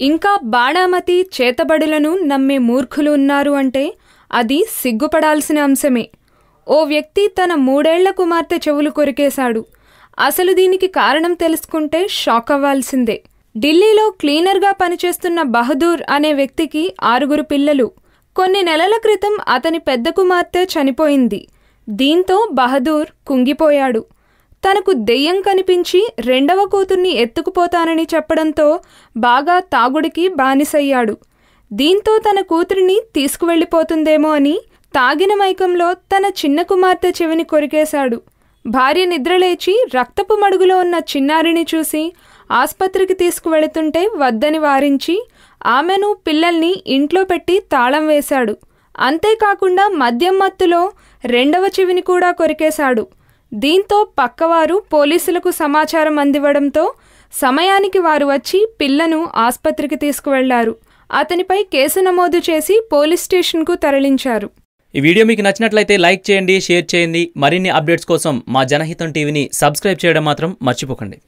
ఇంకా బాణామతి చేతబడులను నమ్మే మూర్ఖులు ఉన్నారు అంటే అది సిగ్గుపడాల్సిన అంశమే. ఓ వ్యక్తి తన మూడేళ్ళ కుమార్తె చెవులు కొరికేశాడు. అసలు దీనికి కారణం తెలుసుకుంటే షాక్ అవ్వాల్సిందే. ఢిల్లీలో క్లీనర్గా పనిచేస్తున్న బహదూర్ అనే వ్యక్తికి ఆరుగురు పిల్లలు. కొన్ని నెలల క్రితం అతని పెద్ద కుమార్తె చనిపోయింది. దీంతో బహదూర్ కుంగిపోయాడు. తనకు దెయ్యం కనిపించి రెండవ కూతుర్ని ఎత్తుకుపోతానని చెప్పడంతో బాగా తాగుడికి బానిసయ్యాడు. దీంతో తన కూతురిని తీసుకువెళ్ళిపోతుందేమో అని తాగిన మైకంలో తన చిన్న కుమార్తె చెవిని కొరికేశాడు. భార్య నిద్రలేచి రక్తపు మడుగులో ఉన్న చిన్నారిని చూసి ఆస్పత్రికి తీసుకువెళుతుంటే వద్దని వారించి ఆమెను పిల్లల్ని ఇంట్లో పెట్టి తాళం వేశాడు. అంతేకాకుండా మద్యం మత్తులో రెండవ చెవిని కూడా కొరికేశాడు. దీంతో పక్కవారు పోలీసులకు సమాచారం అందివ్వడంతో సమయానికి వారు వచ్చి పిల్లను ఆస్పత్రికి తీసుకువెళ్ళారు. అతనిపై కేసు నమోదు చేసి పోలీస్ స్టేషన్కు తరలించారు. ఈ వీడియో మీకు నచ్చినట్లయితే లైక్ చేయండి షేర్ చేయండి. మరిన్ని అప్డేట్స్ కోసం మా జనహితం టీవీని సబ్స్క్రైబ్ చేయడం మాత్రం మర్చిపోకండి.